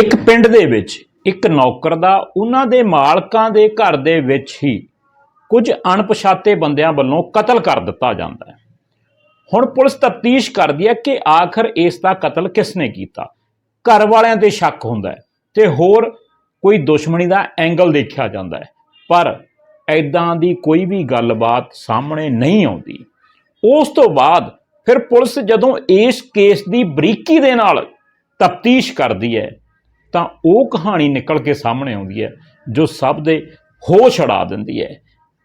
ਇੱਕ ਪਿੰਡ ਦੇ ਵਿੱਚ, ਇੱਕ ਨੌਕਰ ਦਾ, ਉਹਨਾਂ ਦੇ ਮਾਲਕਾਂ ਦੇ ਘਰ ਦੇ ਵਿੱਚ ਹੀ ਕੁਝ ਅਣਪਛਾਤੇ ਬੰਦਿਆਂ ਵੱਲੋਂ ਕਤਲ ਕਰ ਦਿੱਤਾ ਜਾਂਦਾ ਹੈ। ਹੁਣ ਪੁਲਿਸ ਤਫਤੀਸ਼ ਕਰਦੀ ਹੈ ਕਿ ਆਖਰ ਇਸ ਦਾ ਕਤਲ ਕਿਸ ਨੇ ਕੀਤਾ। ਘਰ ਵਾਲਿਆਂ ਤੇ ਸ਼ੱਕ ਹੁੰਦਾ ਹੈ ਤੇ ਹੋਰ ਕੋਈ ਦੁਸ਼ਮਣੀ ਦਾ ਐਂਗਲ ਦੇਖਿਆ ਜਾਂਦਾ ਹੈ। ਪਰ ਐਦਾਂ ਦੀ ਕੋਈ ਵੀ ਗੱਲਬਾਤ ਸਾਹਮਣੇ ਨਹੀਂ ਆਉਂਦੀ। ਉਸ ਤੋਂ ਬਾਅਦ ਫਿਰ ਪੁਲਿਸ ਜਦੋਂ ਇਸ ਕੇਸ ਦੀ ਬਰੀਕੀ ਦੇ ਨਾਲ ਤਫਤੀਸ਼ ਕਰਦੀ ਹੈ ਤਾਂ ਉਹ ਕਹਾਣੀ ਨਿਕਲ ਕੇ ਸਾਹਮਣੇ ਆਉਂਦੀ ਹੈ, ਜੋ ਸਭ ਦੇ ਹੋਸ਼ ਉਡਾ ਦਿੰਦੀ ਹੈ।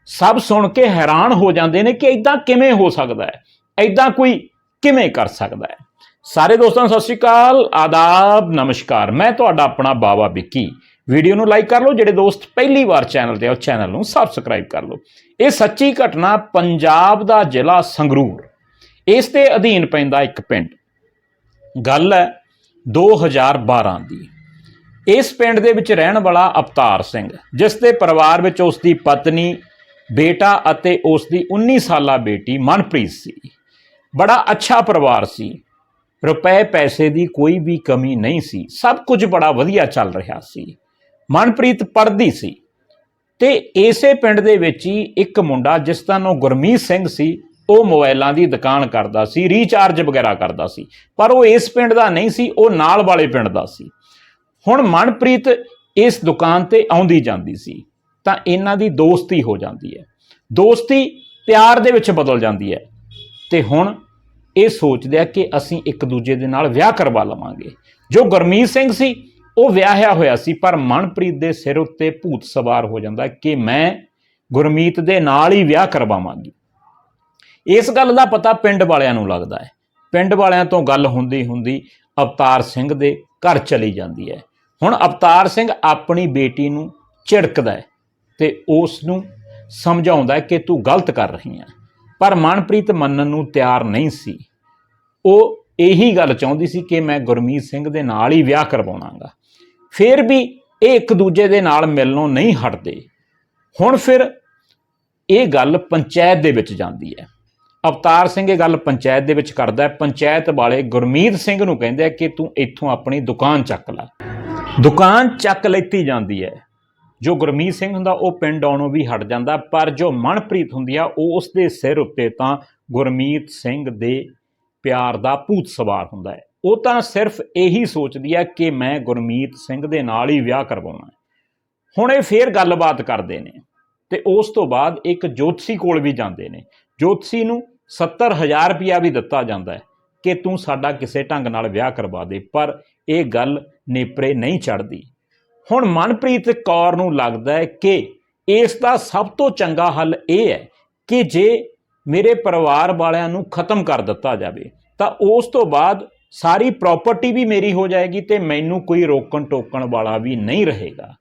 ਸਭ ਸੁਣ ਕੇ ਹੈਰਾਨ ਹੋ ਜਾਂਦੇ ਨੇ ਕਿ ਇਦਾਂ ਕਿਵੇਂ ਹੋ ਸਕਦਾ ਹੈ ਇਦਾਂ ਕੋਈ ਕਿਵੇਂ ਕਰ ਸਕਦਾ ਹੈ। ਸਾਰੇ ਦੋਸਤਾਂ, ਸਤਿ ਸ਼੍ਰੀ ਅਕਾਲ, ਆਦਾਬ, ਨਮਸਕਾਰ। ਮੈਂ ਤੁਹਾਡਾ ਆਪਣਾ ਬਾਬਾ ਵਿੱਕੀ। ਵੀਡੀਓ ਨੂੰ ਲਾਈਕ ਕਰ ਲਓ, ਜਿਹੜੇ ਦੋਸਤ ਪਹਿਲੀ ਵਾਰ ਚੈਨਲ ਤੇ ਆ, ਉਹ ਚੈਨਲ ਨੂੰ ਸਬਸਕ੍ਰਾਈਬ ਕਰ ਲਓ। ਇਹ ਸੱਚੀ ਘਟਨਾ ਪੰਜਾਬ ਦਾ ਜ਼ਿਲ੍ਹਾ ਸੰਗਰੂਰ। ਇਸ ਦੇ ਅਧੀਨ ਪੈਂਦਾ ਇੱਕ ਪਿੰਡ। ਗੱਲ ਹੈ 2012 ਦੀ। ਇਸ ਪਿੰਡ ਦੇ ਵਿੱਚ ਰਹਿਣ ਵਾਲਾ ਅਵਤਾਰ ਸਿੰਘ, ਜਿਸ ਦੇ ਪਰਿਵਾਰ ਵਿੱਚ ਉਸ ਦੀ ਪਤਨੀ, ਬੇਟਾ ਅਤੇ ਉਸ ਦੀ 19 ਸਾਲਾ ਬੇਟੀ ਮਨਪ੍ਰੀਤ ਸੀ। ਬੜਾ ਅੱਛਾ ਪਰਿਵਾਰ ਸੀ। ਰੁਪਏ ਪੈਸੇ ਦੀ ਕੋਈ ਵੀ ਕਮੀ ਨਹੀਂ ਸੀ। ਸਭ ਕੁਝ ਬੜਾ ਵਧੀਆ ਚੱਲ ਰਿਹਾ ਸੀ। ਮਨਪ੍ਰੀਤ ਪੜ੍ਹਦੀ ਸੀ। ਤੇ ਇਸੇ ਪਿੰਡ ਦੇ ਵਿੱਚ ਹੀ ਇੱਕ ਮੁੰਡਾ, ਜਿਸ ਦਾ ਨਾਮ ਗੁਰਮੀਤ ਸਿੰਘ ਸੀ, ਉਹ ਮੋਬਾਈਲਾਂ ਦੀ ਦੁਕਾਨ ਕਰਦਾ ਸੀ, ਰੀਚਾਰਜ ਵਗੈਰਾ ਕਰਦਾ ਸੀ। ਪਰ ਉਹ ਇਸ ਪਿੰਡ ਦਾ ਨਹੀਂ ਸੀ, ਉਹ ਨਾਲ ਵਾਲੇ ਪਿੰਡ ਦਾ ਸੀ। ਹੁਣ ਮਨਪ੍ਰੀਤ ਇਸ ਦੁਕਾਨ ਤੇ ਆਉਂਦੀ ਜਾਂਦੀ ਸੀ, ਤਾਂ ਇਹਨਾਂ ਦੀ ਦੋਸਤੀ ਹੋ ਜਾਂਦੀ ਹੈ। ਦੋਸਤੀ ਪਿਆਰ ਦੇ ਵਿੱਚ ਬਦਲ ਜਾਂਦੀ ਹੈ ਤੇ ਹੁਣ ਇਹ ਸੋਚਦੇ ਆ ਕਿ ਅਸੀਂ ਇੱਕ ਦੂਜੇ ਦੇ ਨਾਲ ਵਿਆਹ ਕਰਵਾ ਲਵਾਂਗੇ। ਜੋ ਗੁਰਮੀਤ ਸਿੰਘ ਸੀ, ਉਹ ਵਿਆਹਿਆ ਹੋਇਆ ਸੀ, ਪਰ ਮਨਪ੍ਰੀਤ ਦੇ ਸਿਰ ਉੱਤੇ ਭੂਤ ਸਵਾਰ ਹੋ ਜਾਂਦਾ ਕਿ ਮੈਂ ਗੁਰਮੀਤ ਦੇ ਨਾਲ ਹੀ ਵਿਆਹ ਕਰਵਾਵਾਂਗੀ। ਇਸ ਗੱਲ ਦਾ ਪਤਾ ਪਿੰਡ ਵਾਲਿਆਂ ਨੂੰ ਲੱਗਦਾ ਹੈ। ਪਿੰਡ ਵਾਲਿਆਂ ਤੋਂ ਗੱਲ ਹੁੰਦੀ ਹੁੰਦੀ ਅਵਤਾਰ ਸਿੰਘ ਦੇ ਘਰ ਚਲੀ ਜਾਂਦੀ ਹੈ। ਹੁਣ ਅਵਤਾਰ ਸਿੰਘ ਆਪਣੀ ਬੇਟੀ ਨੂੰ ਝਿੜਕਦਾ ਹੈ ਤੇ ਉਸ ਨੂੰ ਸਮਝਾਉਂਦਾ ਹੈ ਕਿ ਤੂੰ ਗਲਤ ਕਰ ਰਹੀ ਹੈ। ਪਰ ਮਨਪ੍ਰੀਤ ਮੰਨਣ ਨੂੰ ਤਿਆਰ ਨਹੀਂ ਸੀ। ਉਹ ਇਹੀ ਗੱਲ ਚਾਹੁੰਦੀ ਸੀ ਕਿ ਮੈਂ ਗੁਰਮੀਤ ਸਿੰਘ ਦੇ ਨਾਲ ਹੀ ਵਿਆਹ ਕਰਵਾਉਣਾਗਾ। ਫਿਰ ਵੀ ਇਹ ਇੱਕ ਦੂਜੇ ਦੇ ਨਾਲ ਮਿਲਣੋਂ ਨਹੀਂ ਹਟਦੇ। ਹੁਣ ਫਿਰ ਇਹ ਗੱਲ ਪੰਚਾਇਤ ਦੇ ਵਿੱਚ ਜਾਂਦੀ ਹੈ। ਅਵਤਾਰ ਸਿੰਘ ਇਹ ਗੱਲ ਪੰਚਾਇਤ ਦੇ ਵਿੱਚ ਕਰਦਾ ਹੈ। ਪੰਚਾਇਤ ਵਾਲੇ ਗੁਰਮੀਤ ਸਿੰਘ ਨੂੰ ਕਹਿੰਦੇ ਆ ਕਿ ਤੂੰ ਇੱਥੋਂ ਆਪਣੀ ਦੁਕਾਨ ਚੱਕ ਲੈ। ਦੁਕਾਨ ਚੱਕ ਲੈਤੀ ਜਾਂਦੀ ਹੈ। ਜੋ ਗੁਰਮੀਤ ਸਿੰਘ ਹੁੰਦਾ, ਉਹ ਪਿੰਡ ਆਉਣੋਂ ਵੀ ਹਟ ਜਾਂਦਾ, ਪਰ ਜੋ ਮਨਪ੍ਰੀਤ ਹੁੰਦੀ ਆ, ਉਹ ਉਸ ਦੇ ਸਿਰ ਉੱਤੇ ਤਾਂ ਗੁਰਮੀਤ ਸਿੰਘ ਦੇ ਪਿਆਰ ਦਾ ਭੂਤ ਸਵਾਰ ਹੁੰਦਾ ਹੈ। ਉਹ ਤਾਂ ਸਿਰਫ ਇਹੀ ਸੋਚਦੀ ਹੈ ਕਿ ਮੈਂ ਗੁਰਮੀਤ ਸਿੰਘ ਦੇ ਨਾਲ ਹੀ ਵਿਆਹ ਕਰਵਾਉਣਾ ਹੈ। ਹੁਣ ਇਹ ਫੇਰ ਗੱਲਬਾਤ ਕਰਦੇ ਨੇ ਤੇ ਉਸ ਤੋਂ ਬਾਅਦ ਇੱਕ ਜੋਤਸੀ ਕੋਲ ਵੀ ਜਾਂਦੇ ਨੇ। ਜੋਤਸੀ ਨੂੰ 70000 ਰੁਪਇਆ ਵੀ ਦਿੱਤਾ ਜਾਂਦਾ ਹੈ ਕਿ ਤੂੰ ਸਾਡਾ ਕਿਸੇ ਢੰਗ ਨਾਲ ਵਿਆਹ ਕਰਵਾ ਦੇ। ਪਰ ਇਹ ਗੱਲ ਨੇਪਰੇ ਨਹੀਂ ਚੜਦੀ ਹੁਣ ਮਨਪ੍ਰੀਤ ਕੌਰ ਨੂੰ ਲੱਗਦਾ ਹੈ ਕਿ ਇਸ ਦਾ ਸਭ ਤੋਂ ਚੰਗਾ ਹੱਲ ਇਹ ਹੈ ਕਿ ਜੇ ਮੇਰੇ ਪਰਿਵਾਰ ਵਾਲਿਆਂ ਨੂੰ ਖਤਮ ਕਰ ਦਿੱਤਾ ਜਾਵੇ, ਤਾਂ ਉਸ ਤੋਂ ਬਾਅਦ ਸਾਰੀ ਪ੍ਰਾਪਰਟੀ ਵੀ ਮੇਰੀ ਹੋ ਜਾਏਗੀ ਤੇ ਮੈਨੂੰ ਕੋਈ ਰੋਕਣ ਟੋਕਣ ਵਾਲਾ ਵੀ ਨਹੀਂ ਰਹੇਗਾ।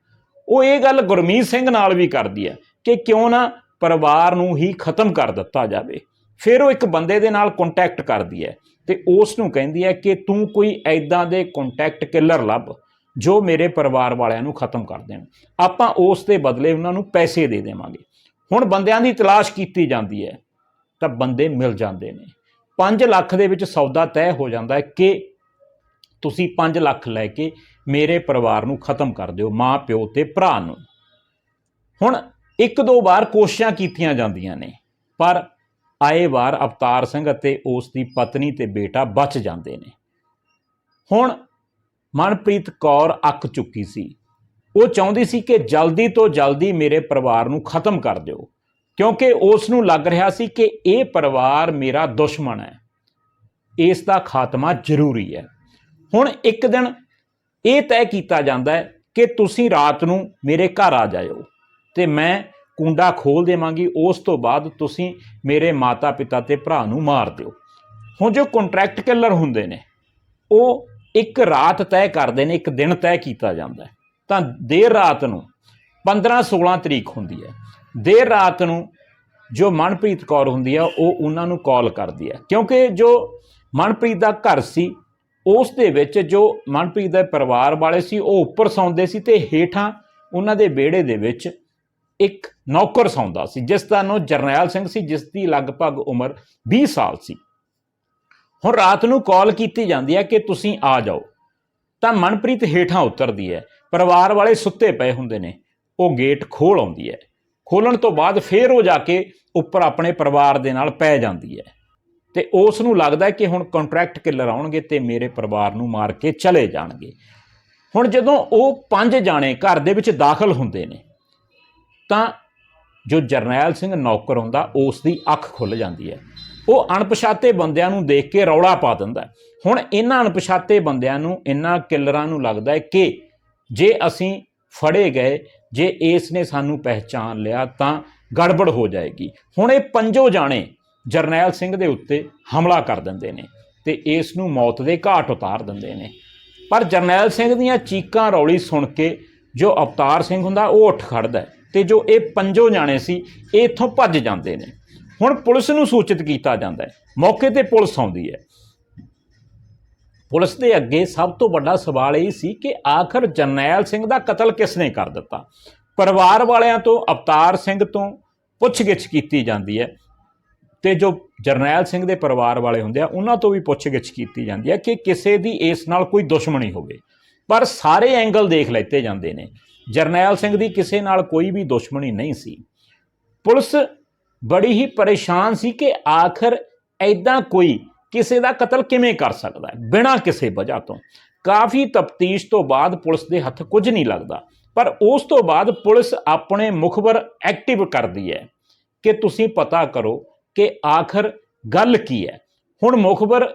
ਉਹ ਇਹ ਗੱਲ ਗੁਰਮੀਤ ਸਿੰਘ ਨਾਲ ਵੀ ਕਰਦੀ ਹੈ ਕਿ ਕਿਉਂ ਨਾ ਪਰਿਵਾਰ ਨੂੰ ਹੀ ਖਤਮ ਕਰ ਦਿੱਤਾ ਜਾਵੇ। ਫਿਰ ਉਹ ਇੱਕ ਬੰਦੇ ਦੇ ਨਾਲ ਕੰਟੈਕਟ ਕਰਦੀ ਹੈ। ਤੇ ਉਸ ਨੂੰ ਕਹਿੰਦੀ ਹੈ ਕਿ ਤੂੰ ਕੋਈ ਐਦਾਂ ਦੇ ਕੰਟੈਕਟ ਕਿਲਰ ਲੱਭ, ਜੋ ਮੇਰੇ ਪਰਿਵਾਰ ਵਾਲਿਆਂ ਨੂੰ ਖਤਮ ਕਰ ਦੇਣ। ਆਪਾਂ ਉਸ ਦੇ ਬਦਲੇ ਉਹਨਾਂ ਨੂੰ ਪੈਸੇ ਦੇ ਦੇਵਾਂਗੇ। ਹੁਣ ਬੰਦਿਆਂ ਦੀ ਤਲਾਸ਼ ਕੀਤੀ ਜਾਂਦੀ ਹੈ, ਤਾਂ ਬੰਦੇ ਮਿਲ ਜਾਂਦੇ ਨੇ। 5 ਲੱਖ ਦੇ ਵਿੱਚ ਸੌਦਾ ਤੈਅ ਹੋ ਜਾਂਦਾ ਹੈ ਕਿ ਤੁਸੀਂ 5 ਲੱਖ ਲੈ ਕੇ ਮੇਰੇ ਪਰਿਵਾਰ ਨੂੰ ਖਤਮ ਕਰ ਦਿਓ, ਮਾਂ, ਪਿਓ ਤੇ ਭਰਾ ਨੂੰ। ਹੁਣ ਇੱਕ ਦੋ ਵਾਰ ਕੋਸ਼ਿਸ਼ਾਂ ਕੀਤੀਆਂ ਜਾਂਦੀਆਂ ਨੇ, ਪਰ ਆਏ ਵਾਰ ਅਵਤਾਰ ਸਿੰਘ ਅਤੇ ਉਸ ਦੀ ਪਤਨੀ ਤੇ ਬੇਟਾ ਬਚ ਜਾਂਦੇ ਨੇ। ਹੁਣ ਮਨਪ੍ਰੀਤ ਕੌਰ ਅੱਕ ਚੁੱਕੀ ਸੀ। ਉਹ ਚਾਹੁੰਦੀ ਸੀ ਕਿ ਜਲਦੀ ਤੋਂ ਜਲਦੀ ਮੇਰੇ ਪਰਿਵਾਰ ਨੂੰ ਖਤਮ ਕਰ ਦਿਓ, ਕਿਉਂਕਿ ਉਸ ਨੂੰ ਲੱਗ ਰਿਹਾ ਸੀ ਕਿ ਇਹ ਪਰਿਵਾਰ ਮੇਰਾ ਦੁਸ਼ਮਣ ਹੈ। ਇਸ ਦਾ ਖਾਤਮਾ ਜ਼ਰੂਰੀ ਹੈ। ਹੁਣ ਇੱਕ ਦਿਨ ਇਹ ਤੈਅ ਕੀਤਾ ਜਾਂਦਾ ਹੈ ਕਿ ਤੁਸੀਂ ਰਾਤ ਨੂੰ ਮੇਰੇ ਘਰ ਆ ਜਾਇਓ ਤੇ ਮੈਂ ਕੁੰਡਾ ਖੋਲ ਦੇਵਾਂਗੀ, ਉਸ ਤੋਂ ਬਾਅਦ ਤੁਸੀਂ ਮੇਰੇ ਮਾਤਾ ਪਿਤਾ ਤੇ ਭਰਾ ਨੂੰ ਮਾਰ ਦਿਓ। ਹੁਣ ਜੋ ਕੰਟਰੈਕਟ ਕਿਲਰ ਹੁੰਦੇ ਨੇ, ਉਹ ਇੱਕ ਰਾਤ ਤੈਅ ਕਰਦੇ ਨੇ, ਇੱਕ ਦਿਨ ਤੈਅ ਕੀਤਾ ਜਾਂਦਾ ਤਾਂ ਦੇਰ ਰਾਤ ਨੂੰ 15 16 ਤਰੀਕ ਹੁੰਦੀ ਹੈ। ਦੇਰ ਰਾਤ ਨੂੰ ਜੋ ਮਨਪ੍ਰੀਤ ਕੌਰ ਹੁੰਦੀ ਆ, ਉਹ ਉਹਨਾਂ ਨੂੰ ਕਾਲ ਕਰਦੀ ਹੈ। ਕਿਉਂਕਿ ਜੋ ਮਨਪ੍ਰੀਤ ਦਾ ਘਰ ਸੀ, ਉਸ ਦੇ ਵਿੱਚ ਜੋ ਮਨਪ੍ਰੀਤ ਦੇ ਪਰਿਵਾਰ ਵਾਲੇ ਸੀ, ਉਹ ਉੱਪਰ ਸੌਂਦੇ ਸੀ ਤੇ ਹੇਠਾਂ ਉਹਨਾਂ ਦੇ ਵਿਹੜੇ ਦੇ ਵਿੱਚ ਇੱਕ ਨੌਕਰ ਸੌਂਦਾ ਸੀ, ਜਿਸ ਦਾ ਨਾਮ ਜਰਨੈਲ ਸਿੰਘ ਸੀ, ਜਿਸ ਦੀ ਲਗਭਗ ਉਮਰ 20 ਸਾਲ ਸੀ। ਹੁਣ ਰਾਤ ਨੂੰ ਕਾਲ ਕੀਤੀ ਜਾਂਦੀ ਹੈ ਕਿ ਤੁਸੀਂ ਆ ਜਾਓ। ਤਾਂ ਮਨਪ੍ਰੀਤ ਹੇਠਾਂ ਉਤਰਦੀ ਹੈ। ਪਰਿਵਾਰ ਵਾਲੇ ਸੁੱਤੇ ਪਏ ਹੁੰਦੇ ਨੇ। ਉਹ ਗੇਟ ਖੋਲ ਆਉਂਦੀ ਹੈ। ਖੋਲਣ ਤੋਂ ਬਾਅਦ ਫੇਰ ਉਹ ਜਾ ਕੇ ਉੱਪਰ ਆਪਣੇ ਪਰਿਵਾਰ ਦੇ ਨਾਲ ਪੈ ਜਾਂਦੀ ਹੈ। ਤੇ ਉਸ ਨੂੰ ਲੱਗਦਾ ਕਿ ਹੁਣ ਕੰਟਰੈਕਟ ਕਿਲਰ ਆਉਣਗੇ ਤੇ ਮੇਰੇ ਪਰਿਵਾਰ ਨੂੰ ਮਾਰ ਕੇ ਚਲੇ ਜਾਣਗੇ। ਹੁਣ ਜਦੋਂ ਉਹ ਪੰਜ ਜਾਣੇ ਘਰ ਦੇ ਵਿੱਚ ਦਾਖਲ ਹੁੰਦੇ ਨੇ ਤਾਂ ਜੋ ਜਰਨੈਲ ਸਿੰਘ ਨੌਕਰ ਹੁੰਦਾ, ਉਸ ਦੀ ਅੱਖ ਖੁੱਲ ਜਾਂਦੀ ਹੈ। ਉਹ ਅਣਪਛਾਤੇ ਬੰਦਿਆਂ ਨੂੰ ਦੇਖ ਕੇ ਰੌਲਾ ਪਾ ਦਿੰਦਾ ਹੁਣ ਇਹਨਾਂ ਅਣਪਛਾਤੇ ਬੰਦਿਆਂ ਨੂੰ, ਇਹਨਾਂ ਕਿਲਰਾਂ ਨੂੰ ਲੱਗਦਾ ਹੈ ਕਿ ਜੇ ਅਸੀਂ ਫੜੇ ਗਏ, ਜੇ ਇਸ ਨੇ ਸਾਨੂੰ ਪਹਿਚਾਨ ਲਿਆ, ਤਾਂ ਗੜਬੜ ਹੋ ਜਾਏਗੀ। ਹੁਣ ਇਹ ਪੰਜੋ ਜਾਣੇ ਜਰਨੈਲ ਸਿੰਘ ਦੇ ਉੱਤੇ ਹਮਲਾ ਕਰ ਦਿੰਦੇ ਨੇ ਤੇ ਇਸ ਨੂੰ ਮੌਤ ਦੇ ਘਾਟ ਉਤਾਰ ਦਿੰਦੇ ਨੇ। ਪਰ ਜਰਨੈਲ ਸਿੰਘ ਦੀਆਂ ਚੀਕਾਂ, ਰੌਲੀ ਸੁਣ ਕੇ ਜੋ ਅਵਤਾਰ ਸਿੰਘ ਹੁੰਦਾ, ਉਹ ਉੱਠ ਖੜਦਾ ਹੈ। ਤੇ ਜੋ ਇਹ ਪੰਜੋ ਜਾਣੇ ਸੀ, ਇਹ ਇੱਥੋਂ ਭੱਜ ਜਾਂਦੇ ਨੇ। ਹੁਣ ਪੁਲਿਸ ਨੂੰ ਸੂਚਿਤ ਕੀਤਾ ਜਾਂਦਾ ਹੈ। ਮੌਕੇ ਤੇ ਪੁਲਿਸ ਆਉਂਦੀ ਹੈ। ਪੁਲਿਸ ਦੇ ਅੱਗੇ ਸਭ ਤੋਂ ਵੱਡਾ ਸਵਾਲ ਇਹ ਸੀ ਕਿ ਆਖਰ ਜਰਨੈਲ ਸਿੰਘ ਦਾ ਕਤਲ ਕਿਸ ਨੇ ਕਰ ਦਿੱਤਾ? ਪਰਿਵਾਰ ਵਾਲਿਆਂ ਤੋਂ, ਅਵਤਾਰ ਸਿੰਘ ਤੋਂ ਪੁੱਛਗਿੱਛ ਕੀਤੀ ਜਾਂਦੀ ਹੈ। ਤੇ ਜੋ ਜਰਨੈਲ ਸਿੰਘ ਦੇ ਪਰਿਵਾਰ ਵਾਲੇ ਹੁੰਦੇ ਆ, ਉਹਨਾਂ ਤੋਂ ਵੀ ਪੁੱਛਗਿੱਛ ਕੀਤੀ ਜਾਂਦੀ ਹੈ ਕਿ ਕਿਸੇ ਦੀ ਇਸ ਨਾਲ ਕੋਈ ਦੁਸ਼ਮਣੀ ਹੋਵੇ। ਪਰ ਸਾਰੇ ਐਂਗਲ ਦੇਖ ਲੈਤੇ ਜਾਂਦੇ ਨੇ। ਜਰਨੈਲ ਸਿੰਘ ਦੀ ਕਿਸੇ ਨਾਲ ਕੋਈ ਵੀ ਦੁਸ਼ਮਣੀ ਨਹੀਂ ਸੀ। ਪੁਲਿਸ ਬੜੀ ਹੀ ਪਰੇਸ਼ਾਨ ਸੀ ਕਿ ਆਖਰ ਐਦਾਂ ਕੋਈ ਕਿਸੇ ਦਾ ਕਤਲ ਕਿਵੇਂ ਕਰ ਸਕਦਾ ਹੈ, ਬਿਨਾਂ ਕਿਸੇ ਵਜ੍ਹਾ ਤੋਂ। ਕਾਫੀ ਤਫਤੀਸ਼ ਤੋਂ ਬਾਅਦ ਪੁਲਿਸ ਦੇ ਹੱਥ ਕੁਝ ਨਹੀਂ ਲੱਗਦਾ। ਪਰ ਉਸ ਤੋਂ ਬਾਅਦ ਪੁਲਿਸ ਆਪਣੇ ਮੁਖਬਰ ਐਕਟਿਵ ਕਰਦੀ ਹੈ ਕਿ ਤੁਸੀਂ ਪਤਾ ਕਰੋ ਕਿ ਆਖਰ ਗੱਲ ਕੀ ਹੈ। ਹੁਣ ਮੁਖਬਰ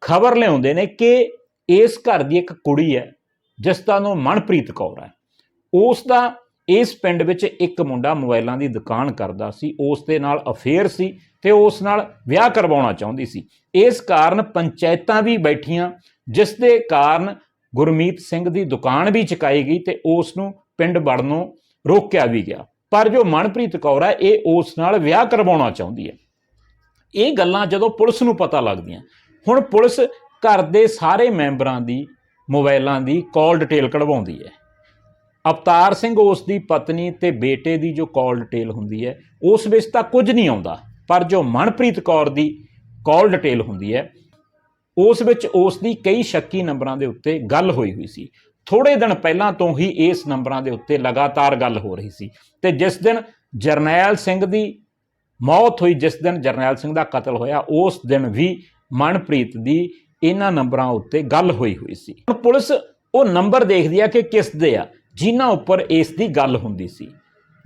ਖਬਰ ਲਿਆਉਂਦੇ ਨੇ ਕਿ ਇਸ ਘਰ ਦੀ ਇੱਕ ਕੁੜੀ ਹੈ, ਜਿਸ ਦਾ ਨਾਮ ਮਨਪ੍ਰੀਤ ਕੌਰ ਹੈ। ਉਸ ਦਾ ਇਸ ਪਿੰਡ ਵਿੱਚ ਇੱਕ ਮੁੰਡਾ ਮੋਬਾਈਲਾਂ ਦੀ ਦੁਕਾਨ ਕਰਦਾ ਸੀ, ਉਸ ਦੇ ਨਾਲ ਅਫੇਅਰ ਸੀ ਤੇ ਉਸ ਨਾਲ ਵਿਆਹ ਕਰਵਾਉਣਾ ਚਾਹੁੰਦੀ ਸੀ। ਇਸ ਕਾਰਨ ਪੰਚਾਇਤਾਂ ਵੀ ਬੈਠੀਆਂ, ਜਿਸ ਦੇ ਕਾਰਨ ਗੁਰਮੀਤ ਸਿੰਘ ਦੀ ਦੁਕਾਨ ਵੀ ਚੁਕਾਈ ਗਈ ਤੇ ਉਸ ਨੂੰ ਪਿੰਡ ਵੜਨੋਂ ਰੋਕਿਆ ਵੀ ਗਿਆ। ਪਰ ਜੋ ਮਨਪ੍ਰੀਤ ਕੌਰ ਹੈ, ਇਹ ਉਸ ਨਾਲ ਵਿਆਹ ਕਰਵਾਉਣਾ ਚਾਹੁੰਦੀ ਹੈ। ਇਹ ਗੱਲਾਂ ਜਦੋਂ ਪੁਲਿਸ ਨੂੰ ਪਤਾ ਲੱਗਦੀਆਂ, ਹੁਣ ਪੁਲਿਸ ਘਰ ਦੇ ਸਾਰੇ ਮੈਂਬਰਾਂ ਦੀ, ਮੋਬਾਈਲਾਂ ਦੀ ਕਾਲ ਡਿਟੇਲ ਕਢਵਾਉਂਦੀ ਹੈ। ਅਵਤਾਰ ਸਿੰਘ ਉਸ ਦੀ ਪਤਨੀ ਤੇ ਬੇਟੇ ਦੀ ਜੋ ਕਾਲ ਡਿਟੇਲ ਹੁੰਦੀ ਹੈ, ਉਸ ਵਿੱਚ ਤਾਂ ਕੁਝ ਨਹੀਂ ਆਉਂਦਾ, ਪਰ ਜੋ ਮਨਪ੍ਰੀਤ ਕੌਰ ਦੀ ਕਾਲ ਡਿਟੇਲ ਹੁੰਦੀ ਹੈ, ਉਸ ਵਿੱਚ ਉਸ ਦੀ ਕਈ ਸ਼ੱਕੀ ਨੰਬਰਾਂ ਦੇ ਉੱਤੇ ਗੱਲ ਹੋਈ ਹੋਈ ਸੀ। ਥੋੜੇ ਦਿਨ ਪਹਿਲਾਂ ਤੋਂ ਹੀ ਇਸ ਨੰਬਰਾਂ ਦੇ ਉੱਤੇ ਲਗਾਤਾਰ ਗੱਲ ਹੋ ਰਹੀ ਸੀ ਤੇ ਜਿਸ ਦਿਨ ਜਰਨੈਲ ਸਿੰਘ ਦੀ ਮੌਤ ਹੋਈ, ਜਿਸ ਦਿਨ ਜਰਨੈਲ ਸਿੰਘ ਦਾ ਕਤਲ ਹੋਇਆ, ਉਸ ਦਿਨ ਵੀ ਮਨਪ੍ਰੀਤ ਦੀ ਇਹਨਾਂ ਨੰਬਰਾਂ ਉੱਤੇ ਗੱਲ ਹੋਈ ਹੋਈ ਸੀ। ਹੁਣ ਪੁਲਿਸ ਉਹ ਨੰਬਰ ਦੇਖਦੀ ਆ ਕਿ ਕਿਸ ਦੇ ਆ। ਜਿਨ੍ਹਾਂ ਉੱਪਰ ਇਸ ਦੀ ਗੱਲ ਹੁੰਦੀ ਸੀ।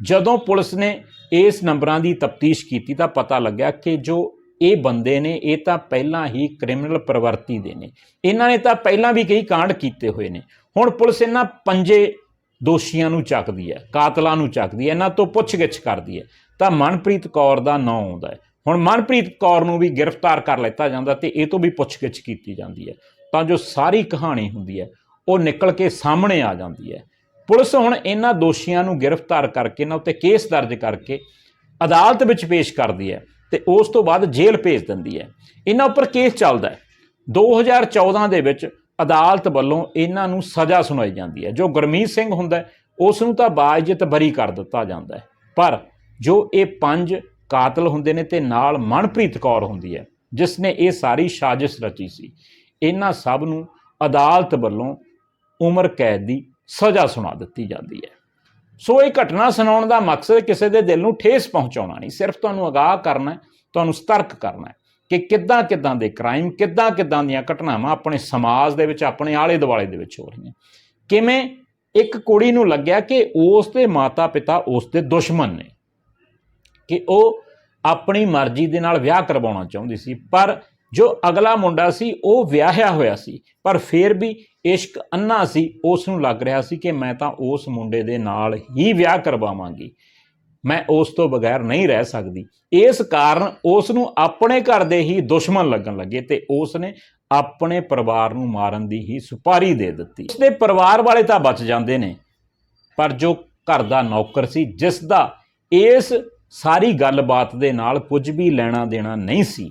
ਜਦੋਂ ਪੁਲਿਸ ਨੇ ਇਸ ਨੰਬਰਾਂ ਦੀ ਤਫਤੀਸ਼ ਕੀਤੀ ਤਾਂ ਪਤਾ ਲੱਗਿਆ ਕਿ ਜੋ ਇਹ ਬੰਦੇ ਨੇ, ਇਹ ਤਾਂ ਪਹਿਲਾਂ ਹੀ ਕ੍ਰਿਮੀਨਲ ਪ੍ਰਵਰਤੀ ਦੇ ਨੇ। ਇਹਨਾਂ ਨੇ ਤਾਂ ਪਹਿਲਾਂ ਵੀ ਕਈ ਕਾਂਡ ਕੀਤੇ ਹੋਏ ਨੇ। ਹੁਣ ਪੁਲਿਸ ਇਹਨਾਂ ਪੰਜੇ ਦੋਸ਼ੀਆਂ ਨੂੰ ਚੱਕਦੀ ਹੈ, ਕਾਤਲਾਂ ਨੂੰ ਚੱਕਦੀ ਹੈ, ਇਹਨਾਂ ਤੋਂ ਪੁੱਛਗਿੱਛ ਕਰਦੀ ਹੈ। ਤਾਂ ਮਨਪ੍ਰੀਤ ਕੌਰ ਦਾ ਨਾਂ ਆਉਂਦਾ ਹੈ। ਹੁਣ ਮਨਪ੍ਰੀਤ ਕੌਰ ਨੂੰ ਵੀ ਗ੍ਰਿਫਤਾਰ ਕਰ ਲਿੱਤਾ ਜਾਂਦਾ ਤੇ ਇਹ ਤੋਂ ਵੀ ਪੁੱਛਗਿੱਛ ਕੀਤੀ ਜਾਂਦੀ ਹੈ। ਤਾਂ ਜੋ ਸਾਰੀ ਕਹਾਣੀ ਹੁੰਦੀ ਹੈ, ਉਹ ਨਿਕਲ ਕੇ ਸਾਹਮਣੇ ਆ ਜਾਂਦੀ ਹੈ। ਪੁਲਿਸ ਹੁਣ ਇਹਨਾਂ ਦੋਸ਼ੀਆਂ ਨੂੰ ਗ੍ਰਿਫਤਾਰ ਕਰਕੇ, ਇਹਨਾਂ ਉੱਤੇ ਕੇਸ ਦਰਜ ਕਰਕੇ ਅਦਾਲਤ ਵਿੱਚ ਪੇਸ਼ ਕਰਦੀ ਹੈ ਤੇ ਉਸ ਤੋਂ ਬਾਅਦ ਜੇਲ੍ਹ ਭੇਜ ਦਿੰਦੀ ਹੈ। ਇਹਨਾਂ ਉੱਪਰ ਕੇਸ ਚੱਲਦਾ ਹੈ। 2014 ਦੇ ਵਿੱਚ ਅਦਾਲਤ ਵੱਲੋਂ ਇਹਨਾਂ ਨੂੰ ਸਜ਼ਾ ਸੁਣਾਈ ਜਾਂਦੀ ਹੈ। ਜੋ ਗੁਰਮੀਤ ਸਿੰਘ ਹੁੰਦਾ ਉਸ ਨੂੰ ਤਾਂ ਬਾਇਜ਼ਤ ਬਰੀ ਕਰ ਦਿੱਤਾ ਜਾਂਦਾ ਹੈ। ਪਰ ਜੋ ਇਹ ਪੰਜ ਕਾਤਲ ਹੁੰਦੇ ਨੇ ਤੇ ਨਾਲ ਮਨਪ੍ਰੀਤ ਕੌਰ ਹੁੰਦੀ ਹੈ, ਜਿਸ ਨੇ ਇਹ ਸਾਰੀ ਸਾਜ਼ਿਸ਼ ਰਚੀ ਸੀ, ਇਹਨਾਂ ਸਭ ਨੂੰ ਅਦਾਲਤ ਵੱਲੋਂ ਉਮਰ ਕੈਦ ਦੀ ਸਜ਼ਾ ਸੁਣਾ ਦਿੱਤੀ ਜਾਂਦੀ ਹੈ। ਸੋ ਇਹ ਘਟਨਾ ਸੁਣਾਉਣ ਦਾ ਮਕਸਦ ਕਿਸੇ ਦੇ ਦਿਲ ਨੂੰ ਠੇਸ ਪਹੁੰਚਾਉਣਾ ਨਹੀਂ, ਸਿਰਫ ਤੁਹਾਨੂੰ ਅਗਾਹ ਕਰਨਾ ਤੁਹਾਨੂੰ ਸਤਰਕ ਕਰਨਾ ਕਿ ਕਿੱਦਾਂ ਕਿੱਦਾਂ ਦੇ ਕ੍ਰਾਈਮ ਕਿੱਦਾਂ ਕਿੱਦਾਂ ਦੀਆਂ ਘਟਨਾਵਾਂ ਆਪਣੇ ਸਮਾਜ ਦੇ ਵਿੱਚ, ਆਪਣੇ ਆਲੇ ਦੁਆਲੇ ਦੇ ਵਿੱਚ ਹੋ ਰਹੀਆਂ ਕਿਵੇਂ ਇੱਕ ਕੁੜੀ ਨੂੰ ਲੱਗਿਆ ਕਿ ਉਸ ਦੇ ਮਾਤਾ-ਪਿਤਾ ਉਸ ਦੇ ਦੁਸ਼ਮਣ ਨੇ, ਕਿ ਉਹ ਆਪਣੀ ਮਰਜ਼ੀ ਦੇ ਨਾਲ ਵਿਆਹ ਕਰਵਾਉਣਾ ਚਾਹੁੰਦੀ ਸੀ, ਪਰ ਜੋ ਅਗਲਾ ਮੁੰਡਾ ਸੀ, ਉਹ ਵਿਆਹਿਆ ਹੋਇਆ ਸੀ, ਪਰ ਫਿਰ ਵੀ ਇਸ਼ਕ ਅੰਨਾ ਸੀ ਉਸ ਨੂੰ ਲੱਗ ਰਿਹਾ ਸੀ ਕਿ ਮੈਂ ਤਾਂ ਉਸ ਮੁੰਡੇ ਦੇ ਨਾਲ ਹੀ ਵਿਆਹ ਕਰਵਾਵਾਂਗੀ। ਮੈਂ ਉਸ ਤੋਂ ਬਗੈਰ ਨਹੀਂ ਰਹਿ ਸਕਦੀ। ਇਸ ਕਾਰਨ ਉਸ ਨੂੰ ਆਪਣੇ ਘਰ ਦੇ ਹੀ ਦੁਸ਼ਮਣ ਲੱਗਣ ਲੱਗੇ ਤੇ ਉਸ ਨੇ ਆਪਣੇ ਪਰਿਵਾਰ ਨੂੰ ਮਾਰਨ ਦੀ ਹੀ ਸੁਪਾਰੀ ਦੇ ਦਿੱਤੀ। ਉਸਦੇ ਪਰਿਵਾਰ ਵਾਲੇ ਤਾਂ ਬਚ ਜਾਂਦੇ ਨੇ, ਪਰ ਜੋ ਘਰ ਦਾ ਨੌਕਰ ਸੀ ਜਿਸ ਦਾ ਇਸ ਸਾਰੀ ਗੱਲਬਾਤ ਦੇ ਨਾਲ ਕੁਝ ਵੀ ਲੈਣਾ ਦੇਣਾ ਨਹੀਂ ਸੀ।